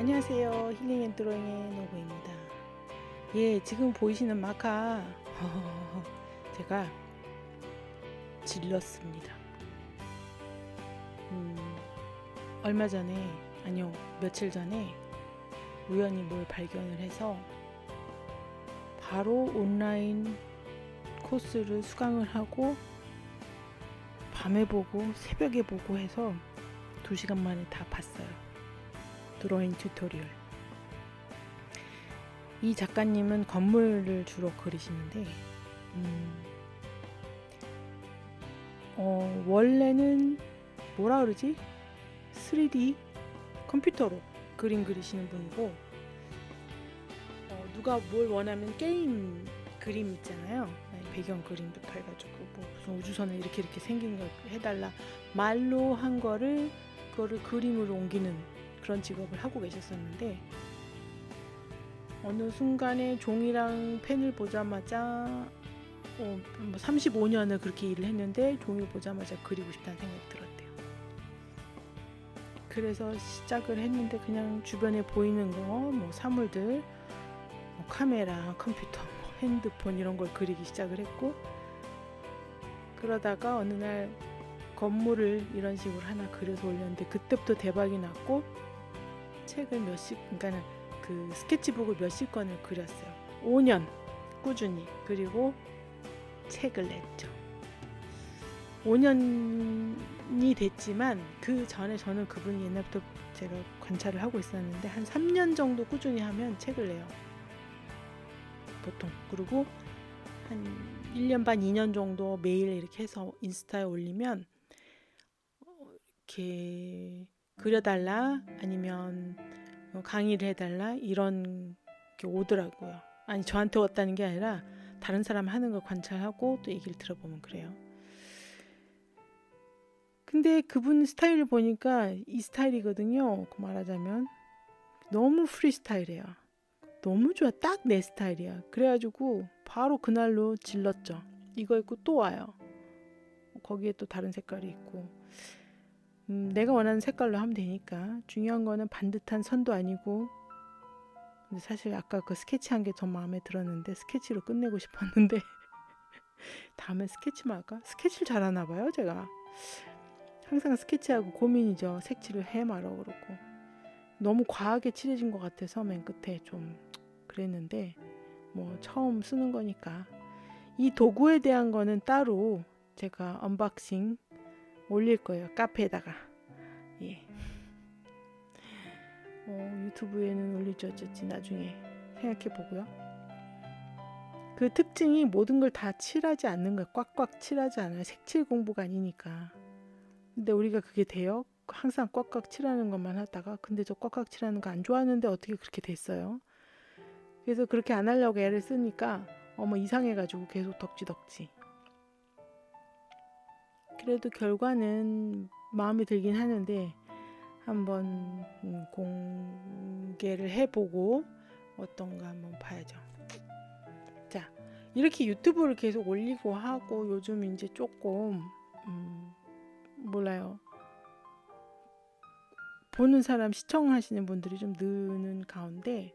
안녕하세요. 힐링 앤 드로잉의 노부입니다. 예, 지금 보이시는 마카 제가 질렀습니다. 음, 얼마 전에 아니요 며칠 전에 우연히 뭘 발견을 해서 바로 온라인 코스를 수강을 하고 밤에 보고 새벽에 보고 해서 2시간 만에 다 봤어요. 드로잉 튜토리얼. 이 작가님은 건물을 주로 그리시는데, 음, 어, 원래는 뭐라 그러지? 3D 컴퓨터로 그림 그리시는 분이고, 어, 누가 뭘 원하면 게임 그림 있잖아요. 네, 배경 그림도 해가지고 뭐 무슨 우주선을 이렇게 이렇게 생긴 거 해달라 말로 한 거를 그거를 그림으로 옮기는 그런 직업을 하고 계셨었는데 어느 순간에 종이랑 펜을 보자마자 어, 뭐 35년을 그렇게 일을 했는데 종이를 보자마자 그리고 싶다는 생각이 들었대요. 그래서 시작을 했는데 그냥 주변에 보이는 거, 뭐 사물들, 뭐 카메라, 컴퓨터, 뭐 핸드폰 이런 걸 그리기 시작을 했고 그러다가 어느 날 건물을 이런 식으로 하나 그려서 올렸는데 그때부터 대박이 났고 책을 몇십 그러니까는 그 스케치북을 몇십 권을 그렸어요. 5년 꾸준히 그리고 책을 냈죠. 5년이 됐지만 그 전에 저는 그분이 옛날부터 제가 관찰을 하고 있었는데 한 3년 정도 꾸준히 하면 책을 내요. 보통. 그리고 한 1년 반, 2년 정도 매일 이렇게 해서 인스타에 올리면 이렇게 그려달라 아니면 뭐 강의를 해달라 이런 게 오더라고요. 아니 저한테 왔다는 게 아니라 다른 사람 하는 걸 관찰하고 또 얘기를 들어보면 그래요. 근데 그분 스타일을 보니까 이 스타일이거든요. 그 말하자면 너무 프리스타일이에요. 너무 좋아. 딱 내 스타일이야. 그래가지고 바로 그날로 질렀죠. 이거 입고 또 와요. 거기에 또 다른 색깔이 있고. 음, 내가 원하는 색깔로 하면 되니까. 중요한 거는 반듯한 선도 아니고. 근데 사실 아까 그 스케치한 게 더 마음에 들었는데 스케치로 끝내고 싶었는데 다음에 스케치만 할까? 스케치를 잘하나 봐요 제가. 항상 스케치하고 고민이죠 색칠을 해 말어 그렇고. 너무 과하게 칠해진 것 같아서 맨 끝에 좀 그랬는데 뭐 처음 쓰는 거니까. 이 도구에 대한 거는 따로 제가 언박싱 올릴 거예요. 카페에다가. 예. 어, 유튜브에는 올릴지 어쩔지 나중에 생각해 보고요. 그 특징이 모든 걸 다 칠하지 않는 거예요. 꽉꽉 칠하지 않아요. 색칠 공부가 아니니까. 근데 우리가 그게 돼요? 항상 꽉꽉 칠하는 것만 하다가 근데 저 꽉꽉 칠하는 거 안 좋아하는데 어떻게 그렇게 됐어요? 그래서 그렇게 안 하려고 애를 쓰니까 어머 이상해가지고 계속 덕지덕지. 그래도 결과는 마음에 들긴 하는데 한번 음, 공개를 해보고 어떤가 한번 봐야죠. 자 이렇게 유튜브를 계속 올리고 하고 요즘 이제 조금 음, 몰라요. 보는 사람 시청하시는 분들이 좀 느는 가운데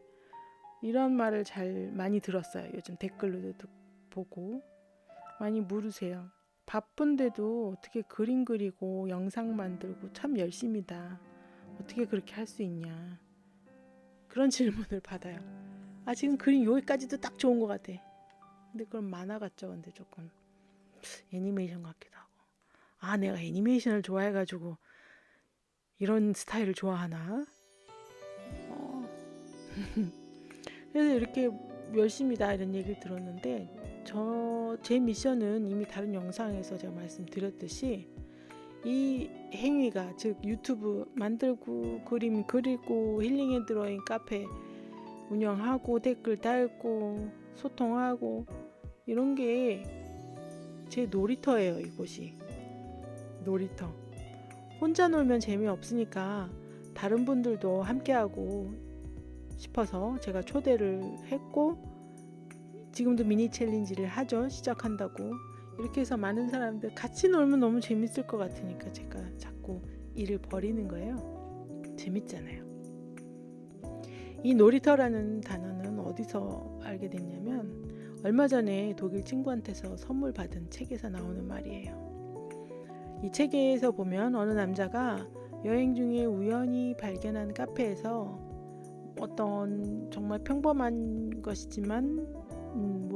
이런 말을 잘 많이 들었어요. 요즘 댓글로도 듣- 보고 많이 물으세요. 바쁜데도 어떻게 그림 그리고 영상 만들고 참 열심이다. 어떻게 그렇게 할 수 있냐. 그런 질문을 받아요. 아, 지금 그림 여기까지도 딱 좋은 것 같아. 근데 그럼 만화 같죠? 근데 조금 애니메이션 같기도 하고. 아, 내가 애니메이션을 좋아해가지고 이런 스타일을 좋아하나? 어. 그래서 이렇게 열심이다 이런 얘기를 들었는데 저 제 미션은 이미 다른 영상에서 제가 말씀드렸듯이 이 행위가 즉 유튜브 만들고 그림 그리고 힐링 앤 드로잉 카페 운영하고 댓글 달고 소통하고 이런 게 제 놀이터예요 이곳이. 놀이터. 혼자 놀면 재미없으니까 다른 분들도 함께하고 싶어서 제가 초대를 했고 지금도 미니 챌린지를 하죠. 시작한다고. 이렇게 해서 많은 사람들 같이 놀면 너무 재밌을 것 같으니까 제가 자꾸 일을 벌이는 거예요. 재밌잖아요. 이 놀이터라는 단어는 어디서 알게 됐냐면 얼마 전에 독일 친구한테서 선물 받은 책에서 나오는 말이에요. 이 책에서 보면 어느 남자가 여행 중에 우연히 발견한 카페에서 어떤 정말 평범한 것이지만 음,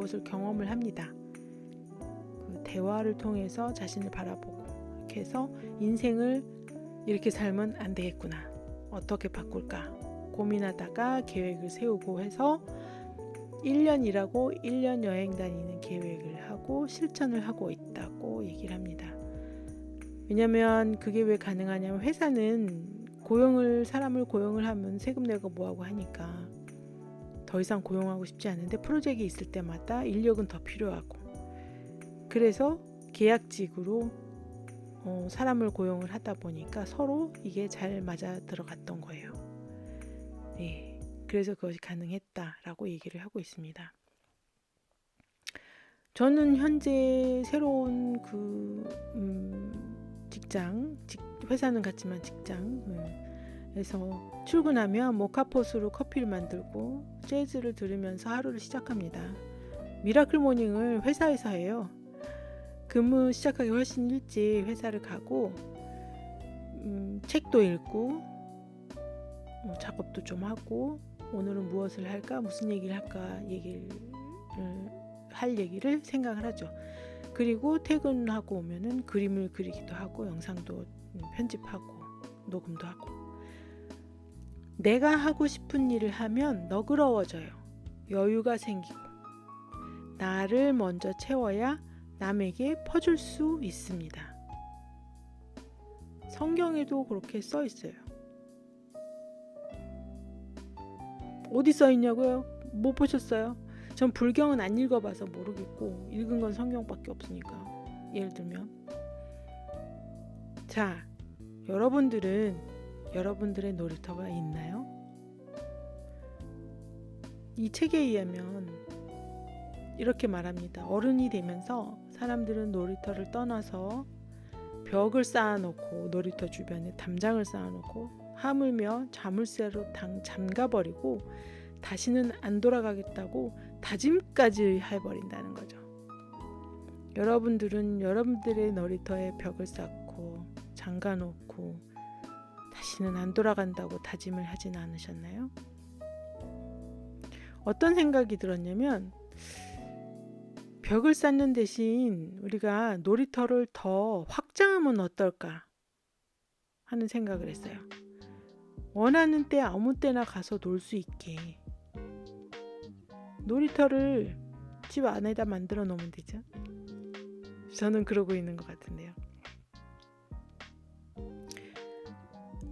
무엇을 경험을 합니다. 그 대화를 통해서 자신을 바라보고 이렇게 해서 인생을 이렇게 살면 안 되겠구나. 어떻게 바꿀까? 고민하다가 계획을 세우고 해서 1년 일하고 1년 여행 다니는 계획을 하고 실천을 하고 있다고 얘기를 합니다. 왜냐면 그게 왜 가능하냐면 회사는 고용을 사람을 고용을 하면 세금 내고 뭐하고 하니까 더 이상 고용하고 싶지 않은데 프로젝트 있을 때마다 인력은 더 필요하고 그래서 계약직으로 어, 사람을 고용을 하다 보니까 서로 이게 잘 맞아 들어갔던 거예요. 예. 그래서 그것이 가능했다라고 얘기를 하고 있습니다. 저는 현재 새로운 그 음, 직장, 직, 회사는 같지만 직장 에서 출근하면 모카폿으로 커피를 만들고 재즈를 들으면서 하루를 시작합니다. 미라클 모닝을 회사에서 해요. 근무 시작하기 훨씬 일찍 회사를 가고 음, 책도 읽고 어, 작업도 좀 하고 오늘은 무엇을 할까 무슨 얘기를 할까 얘기를 할 얘기를 생각을 하죠. 그리고 퇴근하고 오면은 그림을 그리기도 하고 영상도 편집하고 녹음도 하고 내가 하고 싶은 일을 하면 너그러워져요. 여유가 생기고 나를 먼저 채워야 남에게 퍼줄 수 있습니다. 성경에도 그렇게 써 있어요. 어디 써 있냐고요? 못 보셨어요? 전 불경은 안 읽어봐서 모르겠고 읽은 건 성경밖에 없으니까 예를 들면 자 여러분들은 여러분들의 놀이터가 있나요? 이 책에 의하면 이렇게 말합니다. 어른이 되면서 사람들은 놀이터를 떠나서 벽을 쌓아놓고 놀이터 주변에 담장을 쌓아놓고 하물며 자물쇠로 당 잠가버리고 다시는 안 돌아가겠다고 다짐까지 해버린다는 거죠. 여러분들은 여러분들의 놀이터에 벽을 쌓고 잠가놓고 다시는 안 돌아간다고 다짐을 하진 않으셨나요? 어떤 생각이 들었냐면 벽을 쌓는 대신 우리가 놀이터를 더 확장하면 어떨까 하는 생각을 했어요. 원하는 때 아무 때나 가서 놀 수 있게 놀이터를 집 안에다 만들어 놓으면 되죠. 저는 그러고 있는 것 같은데요.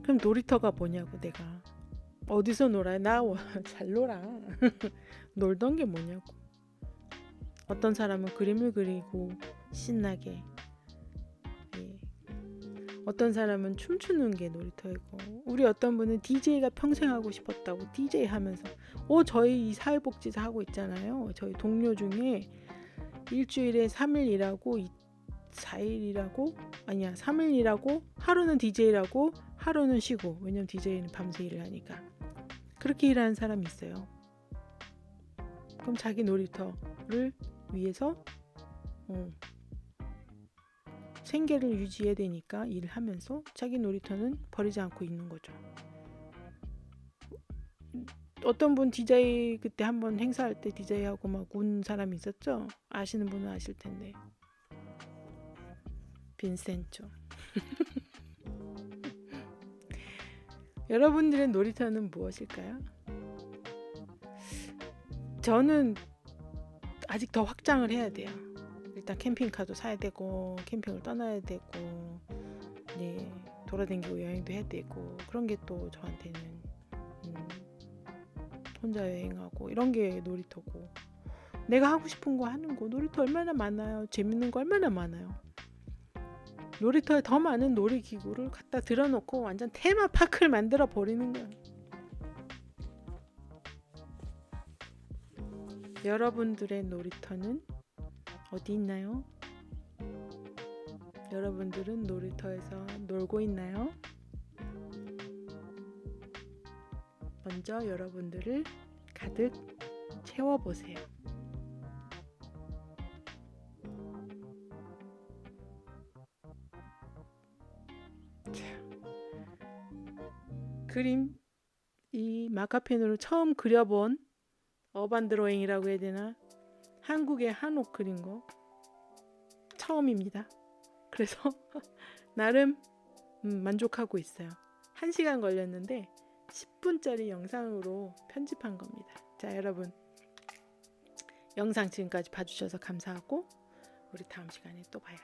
그럼 놀이터가 뭐냐고 내가 어디서 놀아요? 나 잘 놀아. 놀던 게 뭐냐고. 어떤 사람은 그림을 그리고 신나게 어떤 사람은 춤추는 게 놀이터이고 우리 어떤 분은 DJ가 평생 하고 싶었다고 DJ 하면서 어 저희 이 사회복지사 하고 있잖아요. 저희 동료 중에 일주일에 3일 일하고 4일 일하고 아니야 3일 일하고 하루는 DJ라고 하루는 쉬고 왜냐면 DJ는 밤새 일을 하니까 그렇게 일하는 사람이 있어요. 그럼 자기 놀이터를 위해서 어, 생계를 유지해야 되니까 일을 하면서 자기 놀이터는 버리지 않고 있는 거죠. 어떤 분 디제이 그때 한번 행사할 때 디제이하고 막 운 사람이 있었죠? 아시는 분은 아실 텐데. 빈센초. 여러분들의 놀이터는 무엇일까요? 저는 아직 더 확장을 해야 돼요. 일단 캠핑카도 사야 되고 캠핑을 떠나야 되고 네 돌아다니고 여행도 해야 되고 그런 게 또 저한테는 음, 혼자 여행하고 이런 게 놀이터고 내가 하고 싶은 거 하는 거 놀이터 얼마나 많아요 재밌는 거 얼마나 많아요 놀이터에 더 많은 놀이기구를 갖다 들어놓고 완전 테마파크를 만들어 버리는 거야 여러분들의 놀이터는 어디 있나요? 여러분들은 놀이터에서 놀고 있나요? 먼저 여러분들을 가득 채워보세요. 그림 이 마카펜으로 처음 그려본 어반 드로잉이라고 해야 되나? 한국의 한옥 그린 거 처음입니다. 그래서 나름 음, 만족하고 있어요. 1시간 걸렸는데 10분짜리 영상으로 편집한 겁니다. 자, 여러분. 영상 지금까지 봐주셔서 감사하고 우리 다음 시간에 또 봐요.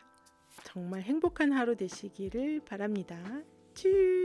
정말 행복한 하루 되시기를 바랍니다. 츄스!